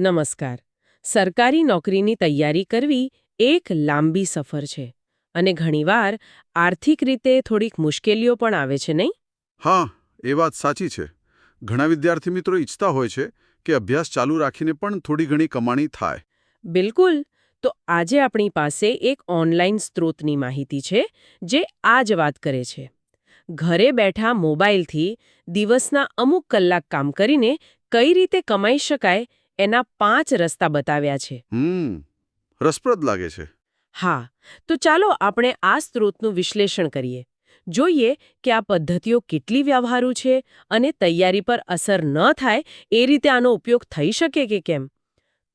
નમસ્કાર. સરકારી નોકરીની તૈયારી કરવી એક લાંબી સફર છે અને ઘણીવાર આર્થિક રીતે થોડીક મુશ્કેલીઓ પણ આવે છે નહીં? હા એ વાત સાચી છે. ઘણા વિદ્યાર્થી મિત્રો ઈચ્છતા હોય છે કે અભ્યાસ ચાલુ રાખીને પણ થોડી ઘણી કમાણી થાય. બિલકુલ. તો આજે આપણી પાસે એક ઓનલાઈન સ્ત્રોતની માહિતી છે જે આ જ વાત કરે છે. ઘરે બેઠા મોબાઈલથી દિવસના અમુક કલાક કામ કરીને કઈ રીતે કમાઈ શકાય એના પાંચ રસ્તા બતાવ્યા છે. રસપ્રદ લાગે છે. હા તો ચાલો આપણે આ સ્ત્રોતનું વિશ્લેષણ કરીએ. જોઈએ કે આ પદ્ધતિઓ કેટલી વ્યવહારુ છે અને તૈયારી પર અસર ન થાય એ રીતે આનો ઉપયોગ થઈ શકે કે કેમ?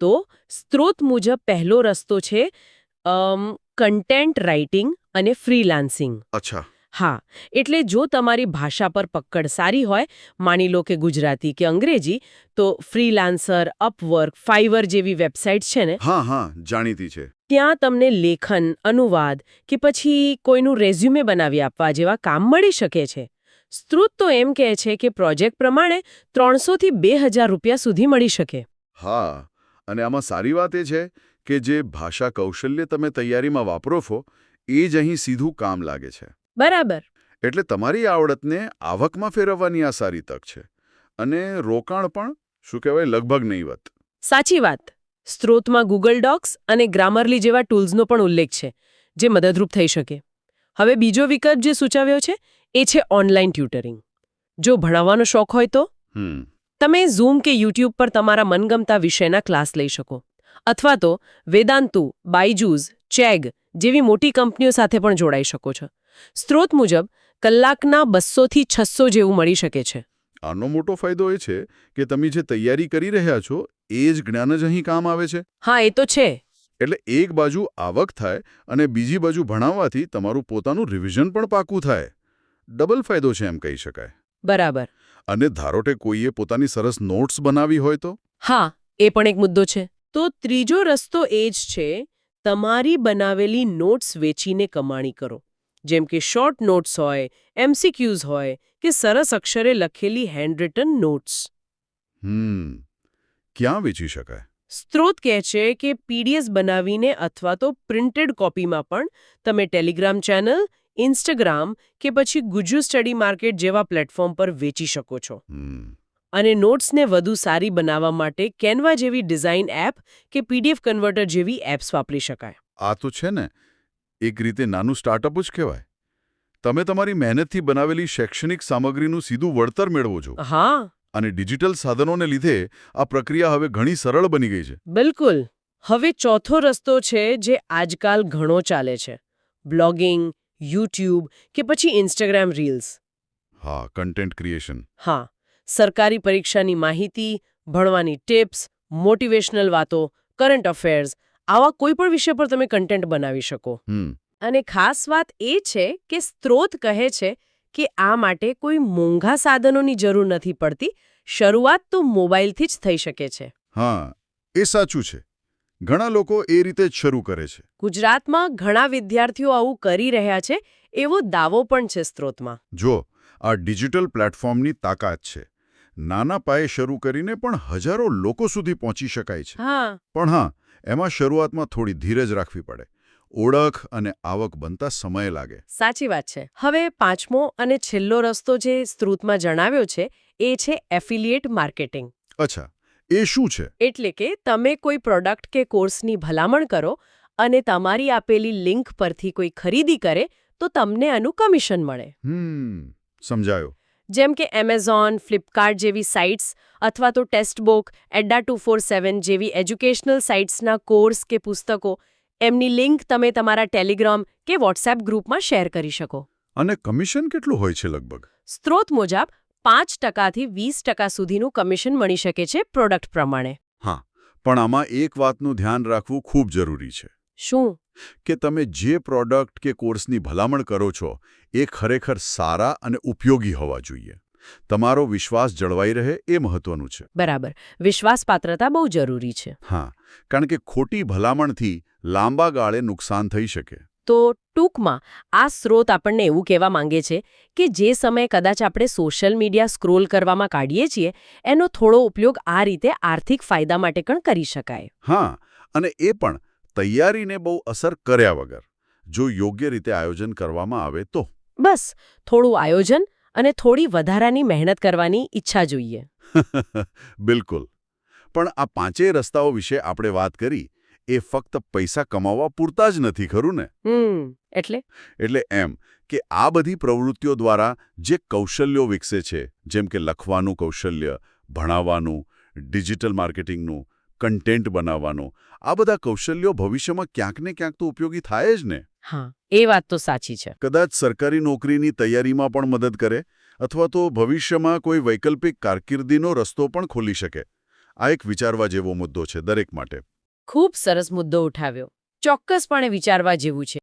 તો સ્ત્રોત મુજબ પહેલો રસ્તો છે કન્ટેન્ટ રાઇટિંગ અને ફ્રીલાન્સિંગ અચ્છા. હા એટલે જો તમારી ભાષા પર પકડ સારી હોય માની લો કે ગુજરાતી કે અંગ્રેજી તો ફ્રીલાન્સર અપવર્ક ફાઈવર જેવી વેબસાઇટ છે ને હા હા જાણીતી છે. ત્યાં તમને લેખન અનુવાદ કે પછી કોઈનું રેઝ્યુમે બનાવી આપવા જેવા કામ મળી શકે છે. સ્ત્રોત તો એમ કહે છે કે પ્રોજેક્ટ પ્રમાણે ત્રણસોથી બે હજાર રૂપિયા સુધી મળી શકે. હા અને આમાં સારી વાત એ છે કે જે ભાષા કૌશલ્ય તમે તૈયારીમાં વાપરો છો એ જ અહીં સીધું કામ લાગે છે. બરાબર. એટલે તમારી આવડતને આવકમાં ફેરવવાની આ સારી તક છે. અને રોકાણ પણ શું કહેવાય લગભગ નહીવત. સાચી વાત. સ્ત્રોતમાં ગૂગલ ડોક્સ અને ગ્રામરલી જેવા ટૂલ્સનો પણ ઉલ્લેખ છે જે મદદરૂપ થઈ શકે. હવે બીજો વિકલ્પ જે સૂચવ્યો છે એ છે ઓનલાઈન ટ્યુટરિંગ. જો ભણાવવાનો શોખ હોય તો? તમે ઝૂમ કે યુટ્યુબ પર તમારા મનગમતા વિષયના ક્લાસ લઈ શકો. અથવા તો વેદાંતુ બાયજૂઝ ચેગ જેવી મોટી કંપનીઓ સાથે પણ જોડાઈ શકો છો. સ્ત્રોત મુજબ કલાકના બસોથી છસો જેવું મળી શકે છે. આનો મોટો ફાયદો એ છે કે તમે જે તૈયારી કરી રહ્યા છો એ જ જ્ઞાન જ અહીં કામ આવે છે. હા એ તો છે. એટલે એક બાજુ આવક થાય અને બીજી બાજુ ભણાવવાથી તમારું પોતાનું રિવિઝન પણ પાકું થાય. ડબલ ફાયદો છે એમ કહી શકાય. બરાબર. અને ધારો કે કોઈએ પોતાની સરસ નોટ્સ બનાવી હોય તો? હા એ પણ એક મુદ્દો છે. તો ત્રીજો રસ્તો એ જ છે તમારી બનાવેલી નોટ્સ વેચીને કમાણી કરો. જેમ કે શોર્ટ નોટ્સ હોય એમસીક્યુઝ હોય કે સરસ અક્ષરે લખેલી હેન્ડરિટન નોટ્સ. હમ ક્યાં વેચી શકાય? સ્ત્રોત કહે છે કે પીડીએસ બનાવીને અથવા તો પ્રિન્ટેડ કોપીમાં પણ તમે ટેલિગ્રામ ચેનલ ઇન્સ્ટાગ્રામ કે પછી ગુજુ સ્ટડી માર્કેટ જેવા પ્લેટફોર્મ પર વેચી શકો છો. અને નોટ્સને વધુ સારી બનાવવા માટે કેનવા જેવી ડિઝાઇન એપ કે પીડીએફ કન્વર્ટર જેવી એપ્સ વાપરી શકાય. આ તો છે ને એક રીતે નાનું સ્ટાર્ટઅપ જ કહેવાય. તમે તમારી મહેનતથી બનાવેલી શૈક્ષણિક સામગ્રીનું સીધું વળતર મેળવો છો. હા. અને ડિજિટલ સાધનોને લીધે આ પ્રક્રિયા હવે ઘણી સરળ બની ગઈ છે. બિલકુલ. હવે ચોથો રસ્તો છે જે આજકાલ ઘણો ચાલે છે. બ્લોગિંગ યુટ્યુબ કે પછી ઇન્સ્ટાગ્રામ રીલ્સ. હા કન્ટેન્ટ ક્રિએશન. હા. સરકારી પરીક્ષાની માહિતી ભણવાની ટિપ્સ મોટિવેશનલ વાતો કરંટ અફેર્સ આવા કોઈ પણ વિષય પર તમે કન્ટેન્ટ બનાવી શકો. હમ. અને ખાસ વાત એ છે કે સ્ત્રોત કહે છે કે આ માટે કોઈ મોંઘા સાધનોની જરૂર નથી પડતી શરૂઆત તો મોબાઈલથી જ થઈ શકે છે. હા એ સાચું છે. ઘણા લોકો એ રીતે જ શરૂ કરે છે. ગુજરાતમાં ઘણા વિદ્યાર્થીઓ આવું કરી રહ્યા છે એવો દાવો પણ છે સ્ત્રોતમાં. જો આ ડિજિટલ પ્લેટફોર્મની તાકાત છે. નાના પાયે શરૂ કરીને પણ હજારો લોકો સુધી પહોંચી શકાય છે. હા. પણ હા એમાં શરૂઆતમાં થોડી ધીરજ રાખવી પડે. ઓળખ અને આવક બનતા સમય લાગે. સાચી વાત છે. હવે પાંચમો અને છેલ્લો રસ્તો જે સ્ત્રોતમાં જણાવ્યો છે એ છે એફિલિએટ માર્કેટિંગ. અચ્છા એ શું છે? એટલે કે તમે કોઈ પ્રોડક્ટ કે કોર્સની ભલામણ કરો અને તમારી આપેલી લિંક પરથી કોઈ ખરીદી કરે તો તમને આનું કમિશન મળે. હમ સમજાયો. જેમ કે એમેઝોન ફ્લિપકાર્ટ જેવી સાઇટ્સ અથવા તો ટેક્સ્ટબુક એડા ટુ ફોર સેવન જેવી એજ્યુકેશનલ સાઇટ્સના કોર્સ કે પુસ્તકો એમની લિંક તમે તમારા ટેલિગ્રામ કે વોટ્સએપ ગ્રુપમાં શેર કરી શકો. અને કમિશન કેટલું હોય છે લગભગ? સ્ત્રોત મુજબ પાંચ ટકાથી વીસ ટકા સુધીનું કમિશન મળી શકે છે પ્રોડક્ટ પ્રમાણે. હા પણ આમાં એક વાતનું ધ્યાન રાખવું ખૂબ જરૂરી છે. શું? કે તમે જે પ્રોડક્ટ કે કોર્સની ભલામણ કરો છો એ ખરેખર સારા અને ઉપયોગી હોવા જોઈએ. તમારો વિશ્વાસ જળવાઈ રહે એ મહત્વનું છે. બરાબર. વિશ્વાસપાત્રતા બહુ જરૂરી છે. હા કારણ કે ખોટી ભલામણથી લાંબા ગાળે નુકસાન થઈ શકે. તો ટૂંકમાં આ સ્રોત આપણને એવું કહેવા માંગે છે કે જે સમયે કદાચ આપણે સોશિયલ મીડિયા સ્ક્રોલ કરવામાં કાઢીએ છીએ એનો થોડો ઉપયોગ આ રીતે આર્થિક ફાયદા માટે પણ કરી શકાય. હા અને એ પણ તૈયારીને બહુ અસર કર્યા વગર જો યોગ્ય રીતે આયોજન કરવામાં આવે તો. બસ થોડું આયોજન અને થોડી વધારાની મહેનત કરવાની ઈચ્છા જોઈએ. બિલકુલ. પણ આ પાંચેય રસ્તાઓ વિશે આપણે વાત કરી એ ફક્ત પૈસા કમાવવા પૂરતા જ નથી ખરું ને? એટલે? એટલે એમ કે આ બધી પ્રવૃત્તિઓ દ્વારા જે કૌશલ્યો વિકસે છે જેમ કે લખવાનું કૌશલ્ય ભણાવવાનું ડિજિટલ માર્કેટિંગનું કન્ટેન્ટ બનાવવાનો. આ બધા કૌશલ્યો ભવિષ્યમાં ક્યાંક ને ક્યાંક તો ઉપયોગી થાય જ ને? હા એ વાત તો સાચી છે. કદાચ સરકારી નોકરીની તૈયારીમાં પણ મદદ કરે અથવા તો ભવિષ્યમાં કોઈ વૈકલ્પિક કારકિર્દીનો રસ્તો પણ ખોલી શકે. આ એક વિચારવા જેવો મુદ્દો છે દરેક માટે. ખૂબ સરસ મુદ્દો ઉઠાવ્યો. ચોક્કસપણે વિચારવા જેવું છે.